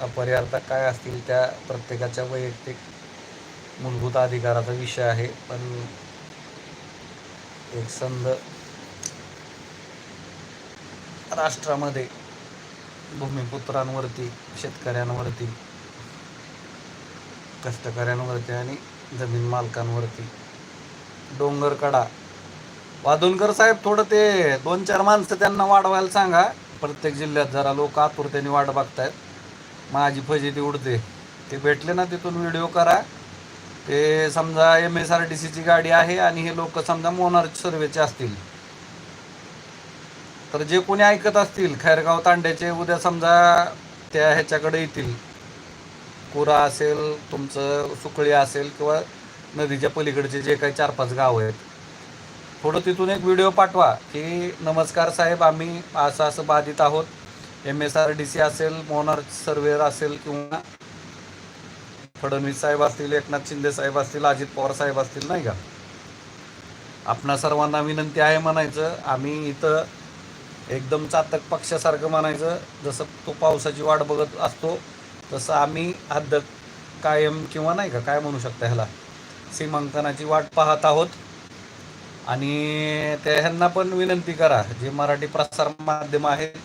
अपरिहार्यता काय असतील त्या प्रत्येकाच्या वैयक्तिक मूलभूत अधिकाराचा विषय आहे पण एक संध राष्ट्रामध्ये भूमिपुत्रांवरती शेतकऱ्यांवरती कष्टकऱ्यांवरती आणि जमीन मालकांवरती. डोंगरकडा वादुनकर साहेब थोडं ते दोन चार माणसं त्यांना वाढवायला सांगा. प्रत्येक जिल्ह्यात जरा लोक आतुरतेने वाट बघतायत. माझी फजिती उडते. ते भेटले ना तिथून व्हिडिओ करा. ते समजा एम एस आर टी सीची गाडी आहे आणि हे लोक समजा मोनार सर्वेचे असतील. तर जे कोणी ऐकत असतील खैरगाव तांड्याचे उद्या समजा त्या ह्याच्याकडे येतील. कुरा असेल तुमचं सुकळी असेल किंवा नदीच्या पलीकडचे जे काही चार पाच गाव आहेत. थोडं तिथून एक व्हिडिओ पाठवा की नमस्कार साहेब आम्ही असं असं बाधित आहोत. M S R D C असेल मोनार सर्वेअर असेल किंवा फडणवीस साहेब असतील एकनाथ शिंदे साहेब असतील अजित पवार साहेब असतील नाही का? आपणा सर्वांना विनंती आहे म्हणायचं आम्ही इथं एकदम चातक पक्षासारखं म्हणायचं जसं तो पावसाची वाट बघत असतो तसं आम्ही हद्द कायम किंवा नाही का काय म्हणू शकता ह्याला? सीमांकनाची वाट पाहत आहोत. आणि त्या ह्यांना पण विनंती करा जे मराठी प्रसार माध्यम आहेत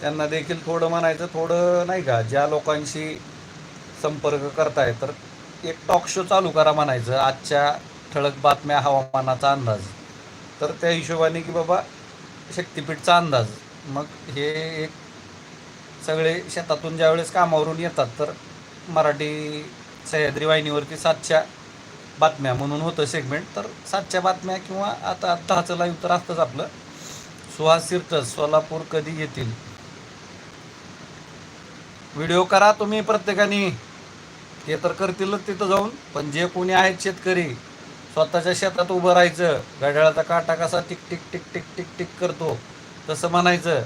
त्यांना देखील थोडं म्हणायचं थोडं नाही का ज्या लोकांशी संपर्क करताय तर एक टॉक शो चालू करा म्हणायचं आजच्या ठळक बातम्या हवामानाचा अंदाज. तर त्या हिशोबाने की बाबा शक्तिपीठचा अंदाज. मग हे एक सगळे शेतातून ज्यावेळेस कामावरून येतात तर मराठी सह्याद्री वाहिनीवरती सातच्या बातम्या म्हणून होतं सेगमेंट तर सातच्या बातम्या किंवा आता आत्ताचं लाईव्ह तर असतंच आपलं. सुहास सिरतस सोलापूर कधी येतील? व्हिडिओ करा तुम्ही प्रत्येकाने. ते तर करतीलच तिथं जाऊन पण जे कोणी आहेत शेतकरी स्वतःच्या शेतात उभं राहायचं घड्याळाचा काटा कसा tick tick tick tick tick tick करतो तसं म्हणायचं.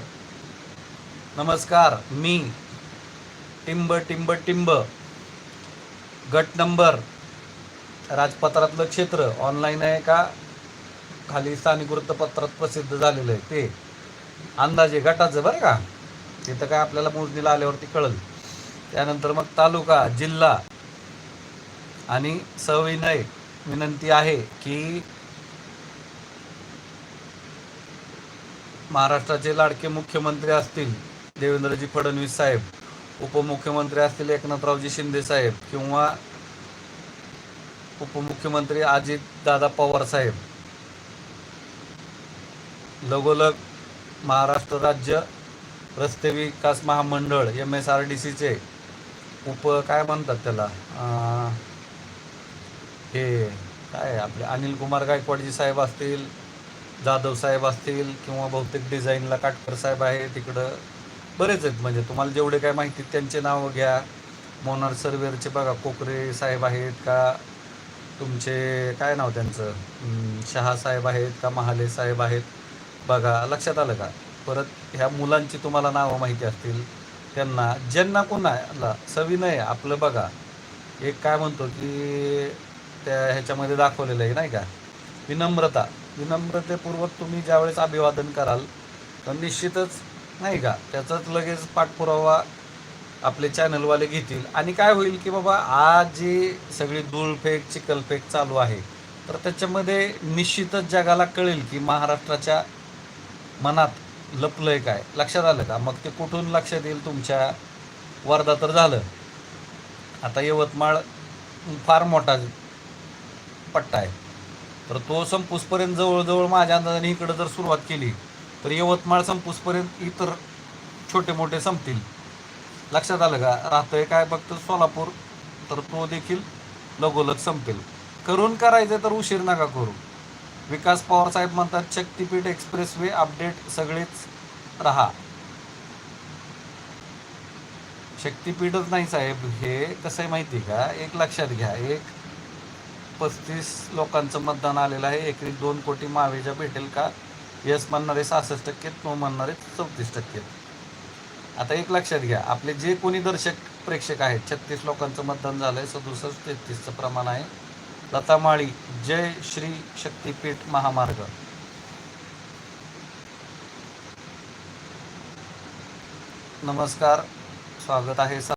नमस्कार मी टिंब टिंब टिंब. गट नंबर राजपत्रातलं क्षेत्र ऑनलाईन आहे का? खाली स्थानिक वृत्तपत्रात प्रसिद्ध झालेलं आहे ते. अंदाजे गटाचं बरं का? तिथं काय आपल्याला मोजणीला आल्यावरती कळल. त्यानंतर मग तालुका जिल्हा आणि सविनय विनंती आहे की महाराष्ट्राचे लाडके मुख्यमंत्री असतील देवेंद्रजी फडणवीस साहेब उपमुख्यमंत्री असतील एकनाथरावजी शिंदे साहेब किंवा उपमुख्यमंत्री अजित दादा पवार साहेब. लगोलग महाराष्ट्र राज्य रस्ते विकास महामंडळ एम एस आर डी सीचे उप काय म्हणतात त्याला? हे काय आपले? अनिल कुमार गायकवाडजी साहेब असतील जाधव साहेब असतील किंवा बहुतेक डिझाईनला काटकर साहेब आहे तिकडं. बरेच आहेत म्हणजे तुम्हाला जेवढे काय माहिती आहेत त्यांचे नावं घ्या. मोनार सर्वेअरचे बघा कोकरे साहेब आहेत का? तुमचे काय नाव त्यांचं? शहा साहेब आहेत का? महाले साहेब आहेत. बघा लक्षात आलं का? परत ह्या मुलांची तुम्हाला नावं माहिती असतील त्यांना ज्यांना कोणाला सविनय आपलं बघा. एक काय म्हणतो की त्या ह्याच्यामध्ये दाखवलेलं आहे नाही का? विनम्रता. विनम्रतेपूर्वक तुम्ही ज्यावेळेस अभिवादन कराल तर निश्चितच नाही का? त्याचाच लगेच पाठपुरावा आपले चॅनलवाले घेतील. आणि काय होईल की बाबा आज जी सगळी धूळफेक चिखलफेक चालू आहे तर त्याच्यामध्ये निश्चितच जगाला कळेल की महाराष्ट्राच्या मनात लपलं आहे काय? लक्षात आलं का? मग ते कुठून लक्षात येईल तुमच्या वर्धा तर झालं. आता यवतमाळ फार मोठा पट्टा आहे. तर तो संपूसपर्यंत जवळजवळ माझ्या अंदाजाने इकडं जर सुरुवात केली तर यवतमाळ संपूसपर्यंत इतर छोटे मोठे संपतील. लक्षात आलं का? राहतंय काय फक्त सोलापूर तर तो देखील लगोलग संपेल. करून करायचं तर उशीर नका करू. विकास पवार साहेब म्हणतात शक्तीपीठ एक्सप्रेस वे अपडेट सगळेच राहा. शक्तीपीठच नाही साहेब हे कसं आहे माहिती आहे का? एक लक्षात घ्या एक पस्तीस लोकांचं मतदान आलेलं आहे एकरी दोन कोटी महावेजा भेटेल का? यस म्हणणारे सहासष्ट टक्के नो म्हणणारे चौतीस टक्के. आता एक लक्षात घ्या आपले जे कोणी दर्शक प्रेक्षक आहेत छत्तीस लोकांचं मतदान झालं आहे सदुसष्ट तेहतीसचं प्रमाण आहे. लतामाळी जय श्री शक्तीपीठ महामार्ग. नमस्कार स्वागत आहे